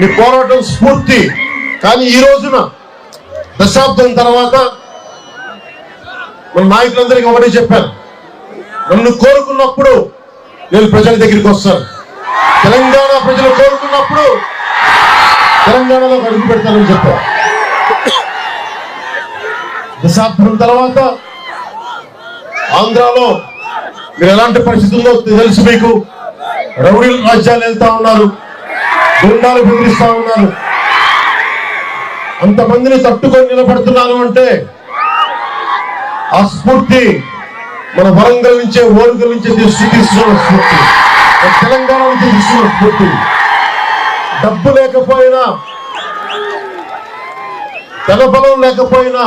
మీ పోరాటం స్ఫూర్తి. కానీ ఈ రోజున దశాబ్దం తర్వాత మన నాయకులందరికీ ఒకటే చెప్పాను. నన్ను కోరుకున్నప్పుడు నేను ప్రజల దగ్గరికి వస్తాను. తెలంగాణ ప్రజలు కోరుకున్నప్పుడు తెలంగాణలో అడుగు పెడతానని చెప్పారు దశాబ్దం తర్వాత ఆంధ్రాలో మీరు ఎలాంటి పరిస్థితుల్లో తెలుసు మీకు? రౌడీలు రాజ్యాలు వెళ్తా ఉన్నారు. గుండాలు బెదిరిస్తా ఉన్నారు. అంతమందిని తట్టుకొని నిలబడుతున్నాను అంటే ఆ స్ఫూర్తి మన వరంగల్ నుంచే ఓరుగల్ నుంచే తీసుకున్న స్ఫూర్తి. తెలంగాణ నుంచి తీసుకున్న స్ఫూర్తి. డబ్బు లేకపోయినా తెల బలం లేకపోయినా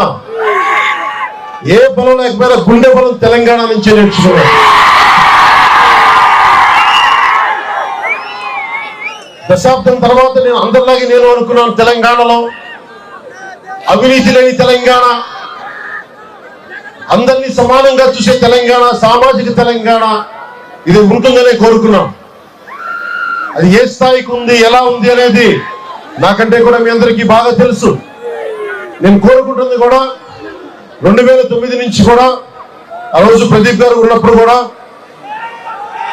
ఏ బలం లేకపోయినా గుండె బలం తెలంగాణ నుంచే నేర్చుకున్నాడు దశాబ్దం తర్వాత నేను అందరిలాగే నేను అనుకున్నాను తెలంగాణలో. అవినీతి లేని తెలంగాణ. అందరినీ సమానంగా చూసే తెలంగాణ సామాజిక తెలంగాణ ఇది ఉంటుందనే కోరుకున్నాం అది ఏ స్థాయికి ఉంది ఎలా ఉంది అనేది నాకంటే కూడా మీ అందరికీ బాగా తెలుసు. నేను కోరుకుంటుంది కూడా రెండు వేల తొమ్మిది నుంచి కూడా ఆ రోజు ప్రదీప్ గారు ఉన్నప్పుడు కూడా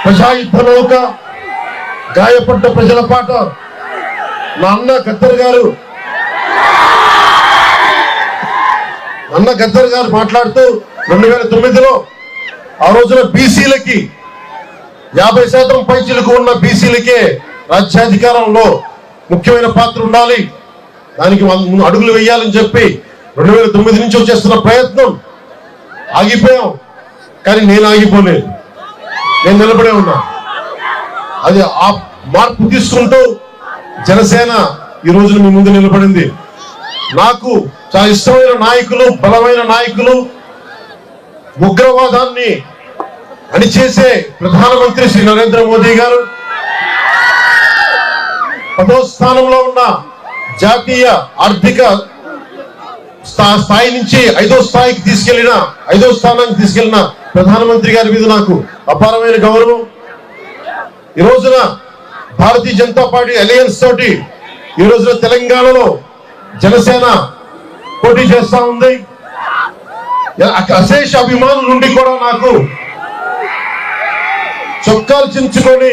ప్రజాయుద్ధ నౌక గాయపడ్డ ప్రజల పాట. నా అన్న గద్దర్ గారు. అన్న గద్దర్ గారు మాట్లాడుతూ రెండు వేల తొమ్మిదిలో ఆ రోజున బీసీలకి యాభై శాతం పైచీలకు ఉన్న బీసీలకే రాజ్యాధికారంలో ముఖ్యమైన పాత్ర ఉండాలి. దానికి అడుగులు వేయాలని చెప్పి రెండు వేల తొమ్మిది నుంచి వచ్చేస్తున్న ప్రయత్నం ఆగిపోయాం. కానీ నేను ఆగిపోలేదు. నేను నిలబడే ఉన్నా. అది ఆ మార్పు తీసుకుంటూ జనసేన ఈ రోజున మీ ముందు నిలబడింది. నాకు చాలా ఇష్టమైన నాయకులు బలమైన నాయకులు ఉగ్రవాదాన్ని అణిచేసే ప్రధానమంత్రి శ్రీ నరేంద్ర మోదీ గారు పదో స్థానంలో ఉన్న జాతీయ ఆర్థిక స్థాయి నుంచి ఐదో స్థాయికి తీసుకెళ్ళిన ఐదో స్థానానికి తీసుకెళ్ళిన ప్రధానమంత్రి గారి మీద నాకు అపారమైన గౌరవం. ఈ రోజున భారతీయ జనతా పార్టీ అలయన్స్ తోటి ఈ రోజున తెలంగాణలో జనసేన పోటీ చేస్తా ఉంది. అశేష అభిమానుల నుండి కూడా నాకు చొక్కాలు చించుకొని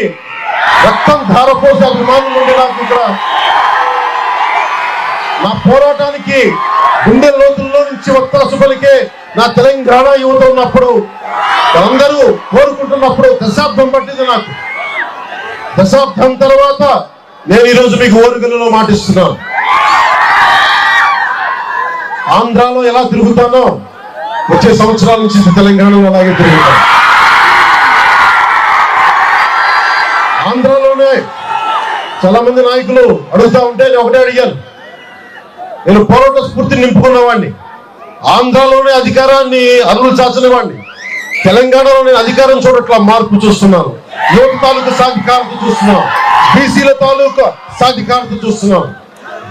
రక్తం ధారపోసే అభిమానుల నుండి నాకు ఇక్కడ నా పోరాటానికి గుండె లోతుల్లో నుంచి వత్తాసు పలికే నా తెలంగాణ యువత ఉన్నప్పుడు అందరూ కోరుకుంటున్నప్పుడు దశాబ్దం పట్టింది నాకు. దశాబ్దం తర్వాత నేను ఈరోజు మీకు ఓరుగల్లో మాటిస్తున్నాను. ఆంధ్రాలో ఎలా తిరుగుతానో వచ్చే సంవత్సరాల నుంచి తెలంగాణలో అలాగే తిరుగుతాను. ఆంధ్రాలోనే చాలా మంది నాయకులు అడుగుతా ఉంటే నేను ఒకటే అడిగాను. నేను పోరాట స్ఫూర్తిని నింపుకున్నవాడిని ఆంధ్రాలోనే అధికారాన్ని అరువులు చాచని వాడిని తెలంగాణలో నేను అధికారం చూడట్లా మార్పు చూస్తున్నాను. యువత తాలూకు సాధికారత చూస్తున్నాం. బీసీల తాలూకు సాధికారత చూస్తున్నాను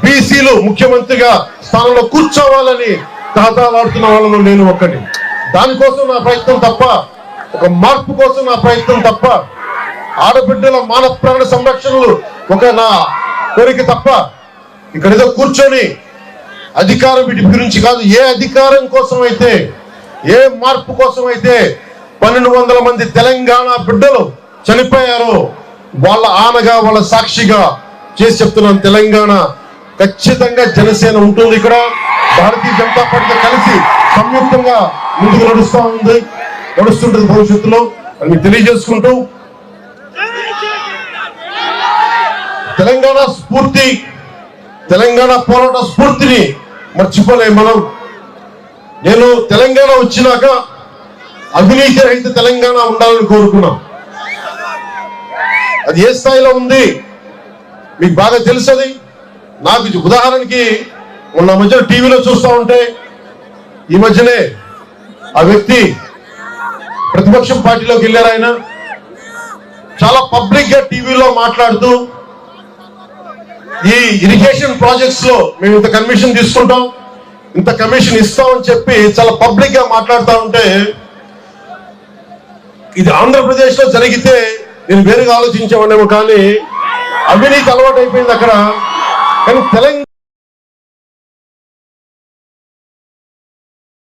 బీసీలు ముఖ్యమంత్రిగా స్థానంలో కూర్చోవాలని దాదాలాడుతున్న వాళ్ళలో నేను ఒక్కటి దానికోసం నా ప్రయత్నం తప్ప ఒక మార్పు కోసం నా ప్రయత్నం తప్ప ఆడబిడ్డల మాన ప్రాణ సంరక్షణలు ఒక నా కోరిక తప్ప ఇక్కడ ఏదో కూర్చొని అధికారం వీటి గురించి కాదు ఏ అధికారం కోసం అయితే ఏ మార్పు కోసం అయితే పన్నెండు వందల మంది తెలంగాణ బిడ్డలు చనిపోయారో వాళ్ళ ఆనగా వాళ్ళ సాక్షిగా చేసి చెప్తున్నాను. తెలంగాణ ఖచ్చితంగా జనసేన ఉంటుంది ఇక్కడ. భారతీయ జనతా పార్టీతో కలిసి సంయుక్తంగా ముందుకు నడుస్తూ ఉంది. నడుస్తుంటుంది భవిష్యత్తులో. అని తెలియజేసుకుంటూ తెలంగాణ స్ఫూర్తి తెలంగాణ పోరాట స్ఫూర్తిని మర్చిపోలేం మనం. నేను తెలంగాణ వచ్చినాక అవినీతి రహిత తెలంగాణ ఉండాలని కోరుకున్నాం. అది ఏ స్థాయిలో ఉంది? మీకు బాగా తెలుసది? నాకు ఇది ఉదాహరణకి మొన్న మధ్యలో టీవీలో చూస్తా ఉంటే ఈ మధ్యనే ఆ వ్యక్తి ప్రతిపక్షం పార్టీలోకి వెళ్ళారు ఆయన. చాలా పబ్లిక్గా టీవీలో మాట్లాడుతూ ఈ ఇరిగేషన్ ప్రాజెక్ట్స్లో మేము ఇంత కమిషన్ తీసుకుంటాం ఇంత కమిషన్ ఇస్తామని చెప్పి చాలా పబ్లిక్గా మాట్లాడుతూ ఉంటే ఇది ఆంధ్రప్రదేశ్లో జరిగితే నేను వేరుగా ఆలోచించేవాడేమో కానీ అవినీతి అలవాటు అయిపోయింది అక్కడ. కానీ తెలంగాణ